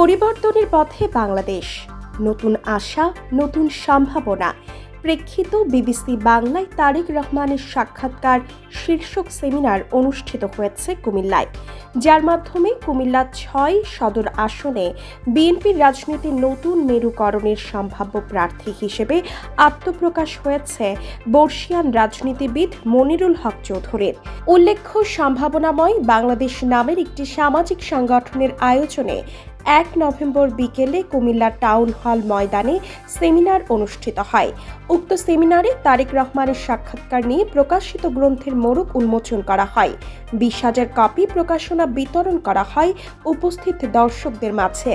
পরিবর্তনের পথে বাংলাদেশ। নতুন আশা, নতুন সম্ভাবনা। প্রেক্ষিত বিবিসি বাংলায় তারেক রহমানের সাক্ষাৎকার শীর্ষক সেমিনার অনুষ্ঠিত হয়েছে কুমিল্লায়। যার মাধ্যমে কুমিল্লা ছয় সদর আসনে বিএনপির রাজনীতির নতুন মেরুকরণের সম্ভাব্য প্রার্থী হিসেবে আত্মপ্রকাশ হয়েছে বর্ষিয়ান রাজনীতিবিদ মনিরুল হক চৌধুরীর। উল্লেখ্য, সম্ভাবনাময় বাংলাদেশ নামের একটি সামাজিক সংগঠনের আয়োজনে এক নভেম্বর বিকেলে কুমিল্লা টাউন হল ময়দানে সেমিনার অনুষ্ঠিত হয়। উক্ত সেমিনারে তারেক রহমানের সাক্ষাৎকার নিয়ে প্রকাশিত গ্রন্থের মোড়ক উন্মোচন করা হয়। বিশ হাজার কপি প্রকাশনা বিতরণ করা হয় উপস্থিত দর্শকদের মাঝে।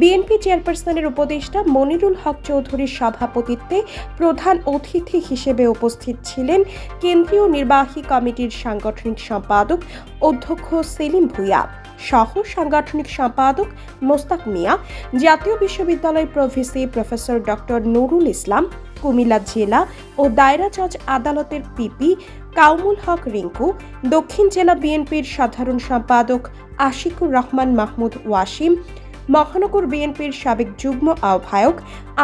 বিএনপি চেয়ারপারসনের উপদেষ্টা মনিরুল হক চৌধুরীর সভাপতিত্বে প্রধান অতিথি হিসেবে উপস্থিত ছিলেন কেন্দ্রীয় নির্বাহী কমিটির সাংগঠনিক সম্পাদক অধ্যক্ষ সেলিম ভুইয়া। সহ সাংগঠনিক সম্পাদক মোস্তাক মিয়া, জাতীয় বিশ্ববিদ্যালয় pro VC professor doctor Nurul Islam, Comilla জেলা ও দায়রা জজ আদালতের পিপি কাউমুল হক রিঙ্কু, দক্ষিণ জেলা বিএনপির সাধারণ সম্পাদক আশিকুর রহমান মাহমুদ ওয়াসিম, মহানগর বিএনপির সাবেক যুগ্ম আহ্বায়ক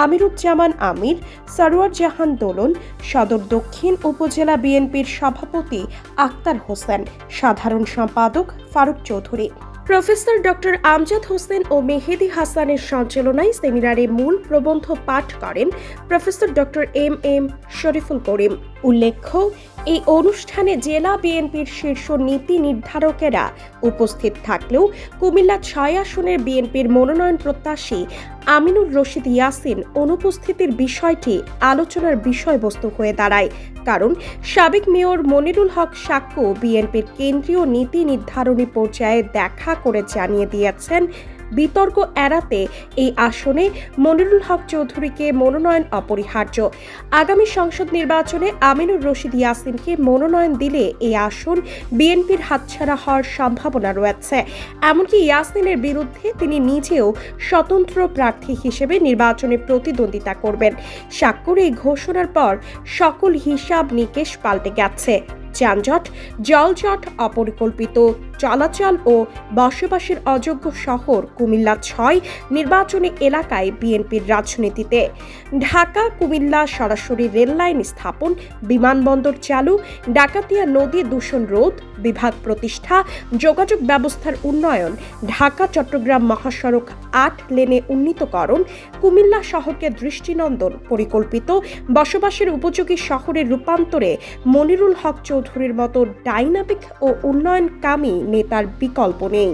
আমিরুজ্জামান আমির, সরোয়ার জাহান দোলন, সদর দক্ষিণ উপজেলা বিএনপির সভাপতি আক্তার হোসেন, সাধারণ সম্পাদক ফারুক চৌধুরী। প্রফেসর ডক্টর আমজাদ হোসেন ও মেহেদি হাসানের সঞ্চালনায় সেমিনারে মূল প্রবন্ধ পাঠ করেন professor doctor M M Shariful Karim. উল্লেখ্য এই অনুষ্ঠানে জেলা বিএনপির শীর্ষ নীতি নির্ধারকেরা উপস্থিত থাকলেও কুমিল্লা ছয় আসনের বিএনপির মনোনয়ন প্রত্যাশী আমিনুর রশিদ ইয়াসিন অনুপস্থিতির বিষয়টি আলোচনার বিষয়বস্তু হয়ে দাঁড়ায়। কারণ সাবেক মেয়র মনিরুল হক সাক্ষ্য বিএনপির কেন্দ্রীয় নীতি নির্ধারণী পর্যায়ে দেখা করে জানিয়ে দিয়েছেন বিতর্ক এড়াতে এই আসনে মনিরুল হক চৌধুরীকে মনোনয়ন অপরিহার্য। আগামী সংসদ নির্বাচনে আমিনুর রশিদ ইয়াসিনকে মনোনয়ন দিলে এই আসন বিএনপির হাতছাড়া হওয়ার সম্ভাবনা রয়েছে। এমনকি ইয়াসিনের বিরুদ্ধে তিনি নিজেও স্বতন্ত্র প্রার্থী হিসেবে নির্বাচনে প্রতিদ্বন্দ্বিতা করবেন। স্বাক্ষর এই ঘোষণার পর সকল হিসাব নিকেশ পাল্টে গেছে। যানজট, জলজট, অপরিকল্পিত চলাচল ও বসবাসের অযোগ্য শহর কুমিল্লা ছয় নির্বাচনী এলাকায় বিএনপির রাজনীতিতে। ঢাকা, কুমিল্লা সরাসরি রেললাইন স্থাপন, বিমানবন্দর চালু, ডাকাতিয়া নদী দূষণ রোধ, বিভাগ প্রতিষ্ঠা, যোগাযোগ ব্যবস্থার উন্নয়ন, ঢাকা, চট্টগ্রাম মহাসড়ক আট লেনে উন্নীতকরণ, কুমিল্লা শহরকে দৃষ্টিনন্দন, পরিকল্পিত বসবাসের উপযোগী শহরের রূপান্তরে মনিরুল হক চৌধুরীর মতো ডাইনামিক ও উন্নয়নকামী নেতার বিকল্প নেই।